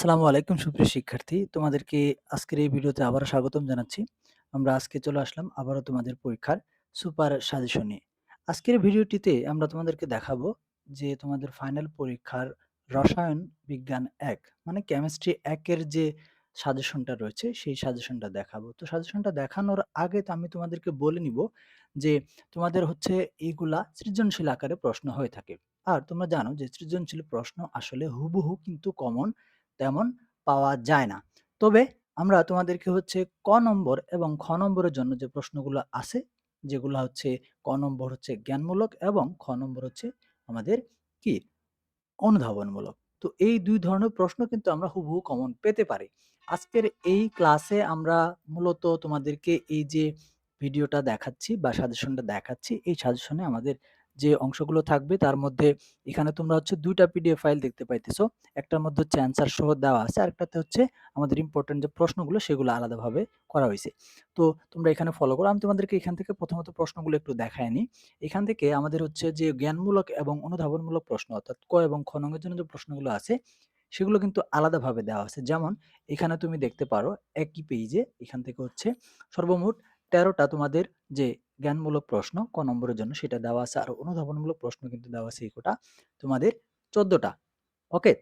আসসালামু আলাইকুম সুপ্রিয় শিক্ষার্থী। তোমাদেরকে আজকের এই ভিডিওতে আবারও স্বাগতম জানাচ্ছি। আমরা আজকে চলে আসলাম আবারও তোমাদের পরীক্ষার সুপার সাজেশন নিয়ে। আজকের ভিডিওটিতে আমরা তোমাদেরকে দেখাবো যে তোমাদের ফাইনাল পরীক্ষার রসায়ন বিজ্ঞান এক মানে কেমিস্ট্রি একের যে সাজেশনটা রয়েছে, সেই সাজেশনটা দেখাবো। তো সাজেশনটা দেখানোর আগে তো আমি তোমাদেরকে বলে নিব যে তোমাদের হচ্ছে এইগুলা সৃজনশীল আকারে প্রশ্ন হয়ে থাকে। আর তোমরা জানো যে সৃজনশীল প্রশ্ন আসলে হুবহু কিন্তু কমন তেমন পাওয়া যায় না। তবে আমরা তোমাদেরকে হচ্ছে ক নম্বর এবং খ নম্বরের জন্য যে প্রশ্নগুলো আছে, যেগুলা হচ্ছে ক নম্বর হচ্ছে জ্ঞানমূলক এবং খ নম্বর হচ্ছে আমাদের কি? অনুধাবনমূলক। তো এই ২ ধরনের প্রশ্ন কিন্তু আমরা হুবহু কমন পেতে পারি। আজকের এই ক্লাসে আমরা মূলত তোমাদেরকে এই যে ভিডিওটা দেখাচ্ছি বা সাজেশনটা দেখাচ্ছি, এই সাজেশনে আমাদের যে অংশগুলো থাকবে তার মধ্যে এখানে তোমরা হচ্ছে দুইটা পিডিএফ ফাইল দেখতে পাইতেছো। একটার মধ্যে হচ্ছে অ্যান্সার সহ দেওয়া আছে, আরেকটাতে হচ্ছে আমাদের ইম্পোর্টেন্ট যে প্রশ্নগুলো সেগুলো আলাদাভাবে করা হয়েছে তো তোমরা এখানে ফলো করো। আমি তোমাদেরকে এখান থেকে প্রথমত প্রশ্নগুলো একটু দেখায় নিই। এখান থেকে আমাদের হচ্ছে যে জ্ঞানমূলক এবং অনুধাবনমূলক প্রশ্ন অর্থাৎ ক এবং খ নংয়ের জন্য যে প্রশ্নগুলো আছে সেগুলো কিন্তু আলাদাভাবে দেওয়া আছে। যেমন এখানে তুমি দেখতে পারো একই পেইজে এখান থেকে হচ্ছে সর্বমোট তেরোটা তোমাদের যে জ্ঞানমূলক প্রশ্ন ক নম্বরের জন্য সেটা দেওয়া আছে। আর অনুধাবনমূলক প্রশ্ন কিন্তু দেওয়া আছে এই কোটা তোমাদের চোদ্দোটা ওকে?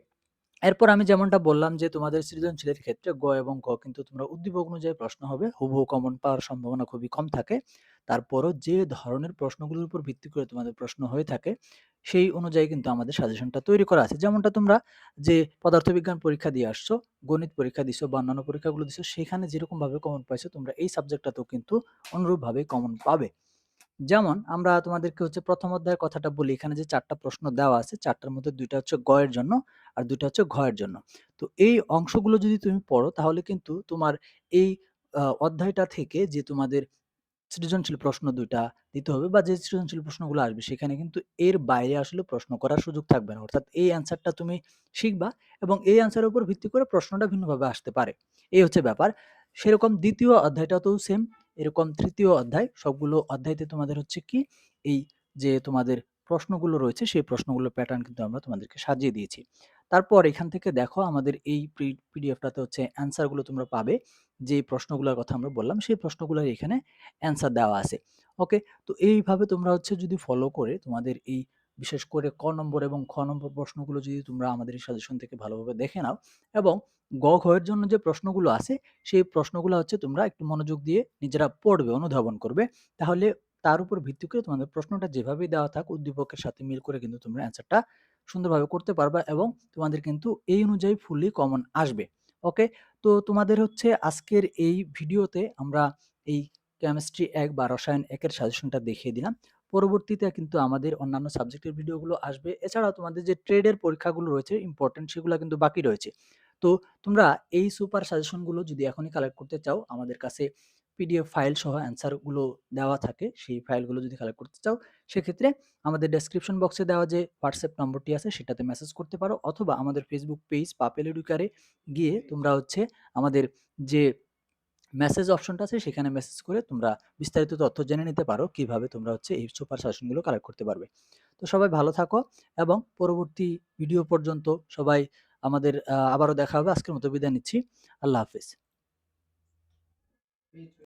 এরপর আমি যেমনটা বললাম যে তোমাদের সৃজনশীলের ক্ষেত্রে গ এবং ক কিন্তু তোমরা উদ্দীপক অনুযায়ী প্রশ্ন হবে। হুবহু কমন পাওয়ার সম্ভাবনা খুবই কম থাকে। তারপরও যে ধরনের প্রশ্নগুলোর উপর ভিত্তি করে তোমাদের প্রশ্ন হয়ে থাকে, সেই অনুযায়ী কিন্তু আমাদের সাজেশনটা তৈরি করা আছে। যেমনটা তোমরা যে পদার্থবিজ্ঞান পরীক্ষা দিয়ে আসছো, গণিত পরীক্ষা দিছো বা অন্যান্য পরীক্ষাগুলো দিছো, সেখানে যেরকমভাবে কমন পাইছো তোমরা এই সাবজেক্টটাতেও কিন্তু অনুরূপভাবেই কমন পাবে। যেমন আমরা তোমাদেরকে হচ্ছে প্রথম অধ্যায়ের কথাটা বলি। এখানে যে চারটা প্রশ্ন দেওয়া আছে, চারটার মধ্যে দুইটা হচ্ছে গ এর জন্য আর দুইটা হচ্ছে ঘ এর জন্য। তো এই অংশগুলো যদি তুমি পড়ো তাহলে কিন্তু তোমার এই অধ্যায়টা থেকে যে তোমাদের সৃজনশীল প্রশ্ন দুইটা দিতে হবে বা যে সৃজনশীল প্রশ্নগুলো আসবে সেখানে কিন্তু এর বাইরে আসলে প্রশ্ন করার সুযোগ থাকবে না। অর্থাৎ এই অ্যান্সারটা তুমি শিখবা এবং এই অ্যান্সারের উপর ভিত্তি করে প্রশ্নটা ভিন্নভাবে আসতে পারে। এই হচ্ছে ব্যাপার। সেরকম ২য় অধ্যায়টাতেও সেম এরকম তৃতীয় অধ্যায়, সবগুলো অধ্যায়তে তোমাদের হচ্ছে কি, এই যে তোমাদের প্রশ্নগুলো রয়েছে সেই প্রশ্নগুলোর প্যাটার্ন কিন্তু আমরা তোমাদেরকে সাজিয়ে দিয়েছি। তারপর এখান থেকে দেখো আমাদের এই পিডিএফটাতে হচ্ছে অ্যান্সারগুলো তোমরা পাবে। যে প্রশ্নগুলোর কথা আমরা বললাম সেই প্রশ্নগুলোর এখানে অ্যান্সার দেওয়া আছে। ওকে? তো এইভাবে তোমরা হচ্ছে যদি ফলো করে তোমাদের এই বিশেষ করে ক নম্বর এবং খ নম্বর প্রশ্নগুলো যদি তোমরা আমাদের এই সাজেশন থেকে ভালোভাবে দেখে নাও এবং গ, ঘ এর জন্য যে প্রশ্নগুলো আছে সেই প্রশ্নগুলো হচ্ছে তোমরা একটু মনোযোগ দিয়ে নিজেরা পড়বে, অনুধাবন করবে। তাহলে তার উপর ভিত্তি করে তোমাদের প্রশ্নটা যেভাবেই দেওয়া থাক উদ্দীপকের সাথে মিল করে কিন্তু তোমরা অ্যান্সারটা সুন্দরভাবে করতে পারবা এবং তোমাদের কিন্তু এই অনুযায়ী ফুললি কমন আসবে। ওকে? তো তোমাদের হচ্ছে আজকের এই ভিডিওতে আমরা এই কেমিস্ট্রি এক বা রসায়ন একের সাজেশনটা দেখিয়ে দিলাম। পরবর্তীতে কিন্তু আমাদের অন্যান্য সাবজেক্টের ভিডিওগুলো আসবে। এছাড়াও তোমাদের যে ট্রেডের পরীক্ষাগুলো রয়েছে ইম্পোর্টেন্ট সেগুলো কিন্তু বাকি রয়েছে। তো তোমরা এই সুপার সাজেশনগুলো যদি এখনই কালেক্ট করতে চাও, আমাদের কাছে পিডিএফ ফাইল সহ অ্যান্সারগুলো দেওয়া থাকে। সেই ফাইলগুলো যদি কালেক্ট করতে চাও সেক্ষেত্রে আমাদের ডেসক্রিপশন বক্সে দেওয়া যে হোয়াটসঅ্যাপ নম্বরটি আছে সেটাতে মেসেজ করতে পারো অথবা আমাদের ফেসবুক পেজ পাপেল এডুকারে গিয়ে তোমরা হচ্ছে আমাদের যে মেসেজ অপশনটা আছে সেখানে মেসেজ করে তোমরা বিস্তারিত তথ্য জেনে নিতে পারো কীভাবে তোমরা হচ্ছে এই সুপার সাজেশনগুলো কালেক্ট করতে পারবে। তো সবাই ভালো থাকো এবং পরবর্তী ভিডিও পর্যন্ত সবাই আমাদের আবারও দেখা হবে। আজকের মতো বিদায় নিচ্ছি। আল্লাহ হাফেজ।